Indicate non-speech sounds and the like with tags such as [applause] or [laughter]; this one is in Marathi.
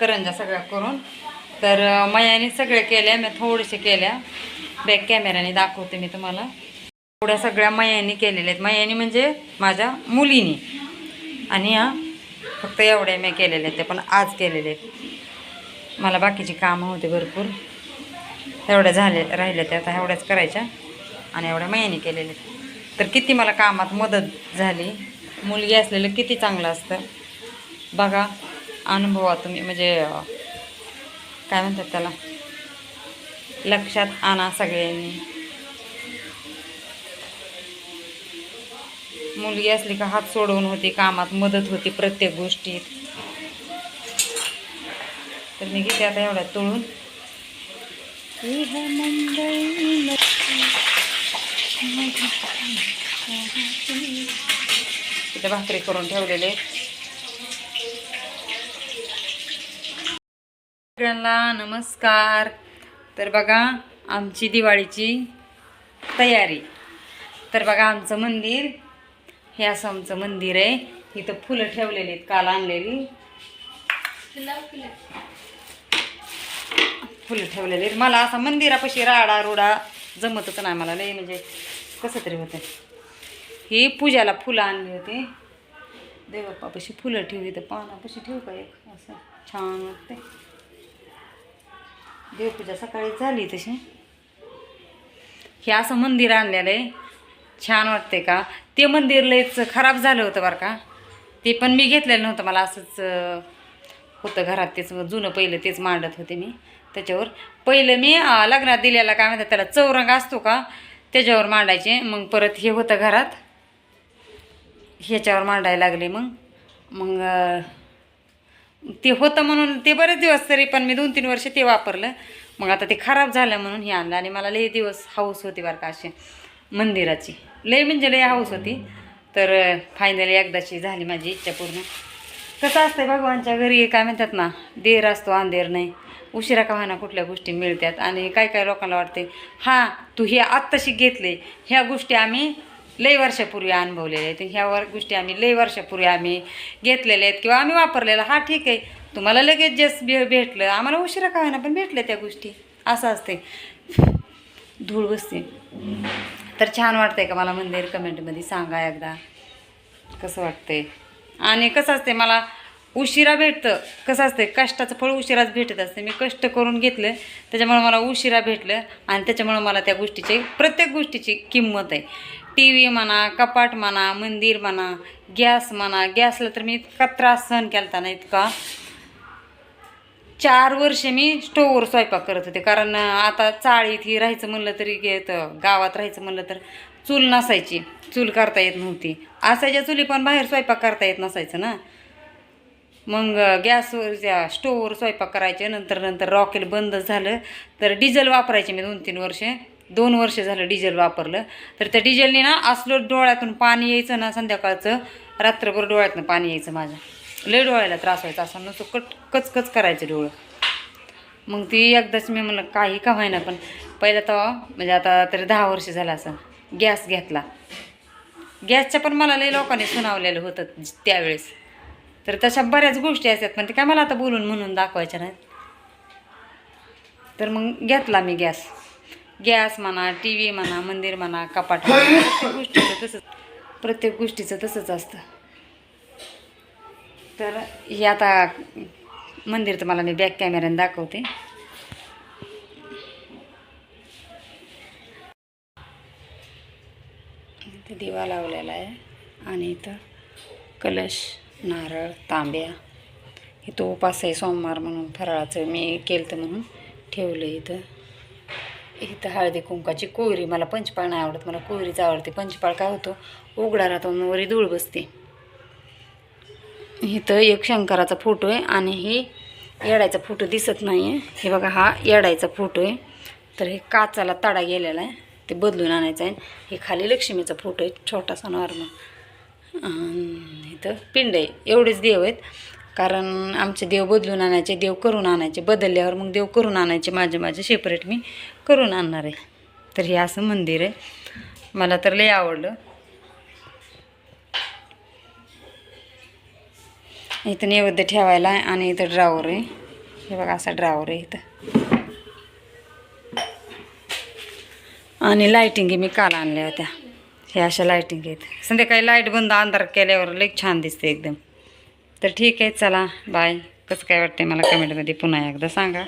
करंजा सगळ्या करून. तर मयाने सगळ्या केल्या मी थोडेसे केल्या. बॅक कॅमेऱ्याने दाखवते मी तुम्हाला. थोड्या सगळ्या मयाने केलेल्या आहेत. मयाने म्हणजे माझ्या मुलीनी. आणि हा फक्त एवढ्या मी केलेल्या आहेत. ते पण आज केलेले आहेत. मला बाकीची कामं होते भरपूर. एवढ्या झाले राहिल्या त्या. आता एवढ्याच करायच्या. आणि एवढ्या मयाने केलेल्या आहेत. तर किती मला कामात मदत झाली. मुलगी असलेलं किती चांगलं असतं. बघा. अनुभवा तुम्ही म्हणजे काय म्हणतात त्याला? लक्षात आणा सगळ्यांनी. मुलगी असली का हात सोडवून होती कामात मदत होती प्रत्येक गोष्टीत. तर मी घेते आता एवढ्या तळून तिथे भाकरी करून ठेवलेले. सगळ्यांना नमस्कार. तर बघा आमची दिवाळीची तयारी. तर बघा आमचं मंदिर हे असं आमचं मंदिर आहे. इथं फुलं ठेवलेली आहेत काल आणलेली. फुलं ठेवलेली आहेत. मला असा मंदिरापाशी राडा रुडा जमतच नाही. मला लय म्हणजे कसं तरी होतं ही पूजाला फुलं आणली होती. देवप्पापाशी फुलं ठेवली तर पानापाशी ठेवू का एक? असं छान वाटते देवपूजा सकाळी झाली तशी. हे असं मंदिर आणलेलं आहे. छान वाटते का? ते मंदिर लयच खराब झालं होतं बरं का? ते पण मी घेतलेलं नव्हतं. मला असंच होतं घरात तेच जुनं पहिलं तेच मांडत होते मी. त्याच्यावर पहिलं मी लग्नात दिलेला काय म्हणतात त्याला चौरंग असतो का? त्याच्यावर मांडायचे. मग परत हे होतं घरात. ह्याच्यावर मांडायला लागले मग. मग ते होतं म्हणून ते बरेच दिवस तरी पण मी दोन तीन वर्ष ते वापरलं. मग आता ते खराब झालं म्हणून हे आणलं आणि मला लई दिवस हाऊस होती बरं का अशी मंदिराची. लई म्हणजे लई हाऊस होती. तर फायनली एकदाची झाली माझी इच्छा पूर्ण. कसं असतंय भगवानच्या घरी काय म्हणतात ना देर असतो अंधेर नाही. उशिरा का होईना कुठल्या गोष्टी मिळतात. आणि काय काय लोकांना वाटते हां तू हे आत्ताशी घेतले ह्या गोष्टी आम्ही लई वर्षापूर्वी अनुभवलेले आहेत. ह्या वर गोष्टी आम्ही लई वर्षापूर्वी आम्ही घेतलेल्या आहेत किंवा आम्ही वापरलेला. हा ठीक आहे. तुम्हाला लगेच जस भे भेटलं आम्हाला उशिरा का होईना पण भेटल्या त्या गोष्टी. असं असते धूळ बसते. तर छान वाटतंय का मला मंदिर कमेंटमध्ये सांगा एकदा. कसं वाटतंय? आणि कसं असते मला उशिरा भेटतं. कसं असते कष्टाचं फळ उशिराच भेटत असते मी कष्ट करून घेतलं त्याच्यामुळं मला उशिरा भेटलं आणि त्याच्यामुळं मला त्या गोष्टीची प्रत्येक गोष्टीची किंमत आहे. टी व्ही म्हणा कपाट म्हणा मंदिर म्हणा गॅस म्हणा गॅसला तर मी इतका त्रास सहन केला ना इतका. चार वर्ष मी स्टोववर स्वयंपाक करत होते कारण आता चाळीत ही राहायचं म्हणलं तरी घेत गावात राहायचं म्हणलं तर चूल नसायची चूल करता येत नव्हती. असायच्या चुली पण बाहेर स्वयंपाक करता येत नसायचं ना. मग गॅसवर त्या स्टोववर स्वयंपाक करायचे नंतर नंतर रॉकेल बंद झालं तर डिझेल वापरायचे मी दोन तीन वर्षे. दोन वर्ष झालं डिझेल वापरलं. तर त्या डिझेलने ना असलं डोळ्यातून पाणी यायचं ना संध्याकाळचं रात्रभर डोळ्यातनं पाणी यायचं माझ्या. लय डोळ्याला त्रास व्हायचा असं नुसतं कट कचकच करायचं डोळं. मग ती एकदाच मी म्हणलं काही का व्हायना पण पहिलं तर म्हणजे आता तरी दहा वर्ष झालं असं गॅस घेतला. गॅसच्या पण मला लई लोकांनी सुनावलेलं होतं त्यावेळेस. तर तशा बऱ्याच गोष्टी असतात पण ते काय मला आता बोलून म्हणून दाखवायच्या नाहीत. तर मग घेतला मी गॅस. गॅस म्हणा टी व्ही म्हणा मंदिर म्हणा कपाट म्हणा [laughs] प्रत्येक गोष्टीचं तसंच प्रत्येक गोष्टीचं तसंच असतं. तर हे आता मंदिर तुम्हाला मी बॅक कॅमेऱ्याने दाखवते. इथं दिवा लावलेला आहे आणि इथं कलश नारळ तांब्या इथं उपास आहे सोमवार म्हणून फराळाचं मी केलं म्हणून ठेवलं इथं. इथं हळदी कुंकाची कोयरी मला पंचपाळ नाही आवडत मला कोयरीच आवडते. पंचपाळ काय होतो? उघडा राहतो वरी धूळ बसते. इथं एक शंकराचा फोटो आहे आणि हे येडायचा फोटो दिसत नाही आहे हे बघा हा येडायचा फोटो आहे. तर हे काचाला तडा गेलेला आहे. ते बदलून आणायचं आहे. हे खाली लक्ष्मीचा फोटो आहे छोटासा नॉर्मल इथं पिंड आहे. एवढेच देव आहेत. कारण आमचे देव बदलून आणायचे देव करून आणायचे बदलल्यावर मग देव करून आणायचे माझे माझे सेपरेट मी करून आणणार आहे. तर हे असं मंदिर आहे. मला तर लई आवडलं. इथं नैवेद्य ठेवायला आहे आणि इथं ड्रावर आहे. हे बघा असा ड्रावर आहे इथं. आणि लाईटिंगी मी काल आणल्या होत्या. हे अशा लाईटिंग आहेत. संध्याकाळी लाइट बंद अंधार केल्यावर लई छान दिसते एकदम. तर ठीक आहे चला. बाय कसं काय वाटते मला कमेंटमध्ये पुन्हा एकदा सांगा.